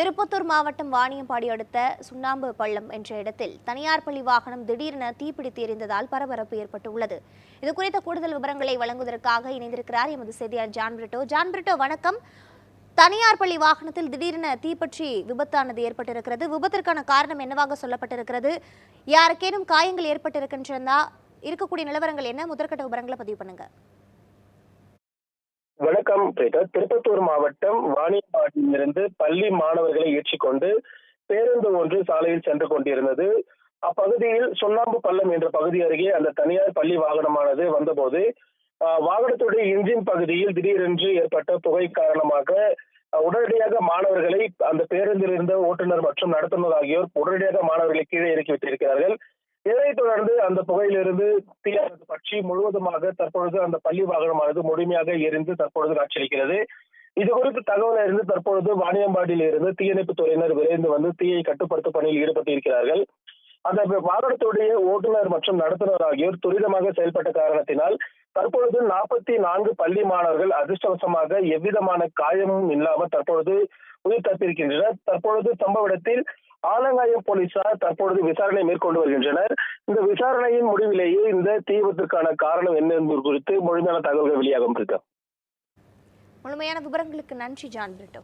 திருப்பத்தூர் மாவட்டம் வாணியம்பாடி அடுத்த சுண்ணாம்பு பள்ளம் என்ற இடத்தில் தனியார் பள்ளி வாகனம் திடீரென தீப்பிடித்து எரிந்ததால் பரபரப்பு ஏற்பட்டுள்ளது. இது குறித்த கூடுதல் விவரங்களை வழங்குவதற்காக இணைந்திருக்கிறார் எமது செய்தியாளர் ஜான் பிரிட்டோ. ஜான் பிரிட்டோ வணக்கம். தனியார் பள்ளி வாகனத்தில் திடீரென தீப்பற்றி விபத்தானது ஏற்பட்டிருக்கிறது. விபத்திற்கான காரணம் என்னவாக சொல்லப்பட்டிருக்கிறது? யாருக்கேனும் காயங்கள் ஏற்பட்டிருக்கின்றதா இருக்கக்கூடிய நிலவரங்கள் என்ன? முதற்கட்ட விவரங்களை பதிவு பண்ணுங்க. வணக்கம் பிரீதா திருப்பத்தூர் மாவட்டம் வாணியம்பாடியிலிருந்து பள்ளி மாணவர்களை ஏற்றிக்கொண்டு பேருந்து ஒன்று சாலையில் சென்று கொண்டிருந்தது. அப்பகுதியில் சுண்ணாம்பு பள்ளம் என்ற பகுதி அருகே அந்த தனியார் பள்ளி வாகனமானது வந்தபோது ஆஹ், வாகனத்துடைய இன்ஜின் பகுதியில் திடீரென்று ஏற்பட்ட புகை காரணமாக உடனடியாக மாணவர்களை அந்த பேருந்தில் இருந்த ஓட்டுநர் மற்றும் நடத்துனர் ஆகியோர் உடனடியாக மாணவர்களை கீழே இறக்கி விட்டிருக்கிறார்கள். இதை தொடர்ந்து அந்த புகையிலிருந்து தீயானது பற்றி முழுவதுமாக தற்பொழுது அந்த பள்ளி வாகனமானது முழுமையாக எரிந்து தற்பொழுது காட்சியளிக்கிறது. இது குறித்து தகவல் அறிந்து தற்பொழுது வாணியம்பாடியில் இருந்து தீயணைப்பு துறையினர் விரைந்து வந்து தீயை கட்டுப்படுத்தும் பணியில் ஈடுபட்டிருக்கிறார்கள். அந்த வாகனத்துடைய ஓட்டுநர் மற்றும் நடத்துனர் ஆகியோர் துரிதமாக செயல்பட்ட காரணத்தினால் தற்பொழுது நாற்பத்தி நான்கு பள்ளி மாணவர்கள் அதிர்ஷ்டவசமாக எவ்விதமான காயமும் இல்லாமல் தற்பொழுது உயிர் தப்பியிருக்கின்றனர். தற்பொழுது சம்பவ இடத்தில் ஆலங்காயம் போலீசார் தற்பொழுது விசாரணை மேற்கொண்டு வருகின்றனர். இந்த விசாரணையின் முடிவிலேயே இந்த தீ விபத்திற்கான காரணம் என்ன என்பது குறித்து முழுமையான தகவல்கள் வெளியாகும் இருக்கு முழுமையான விவரங்களுக்கு நன்றி ஜான் பிரிட்டோ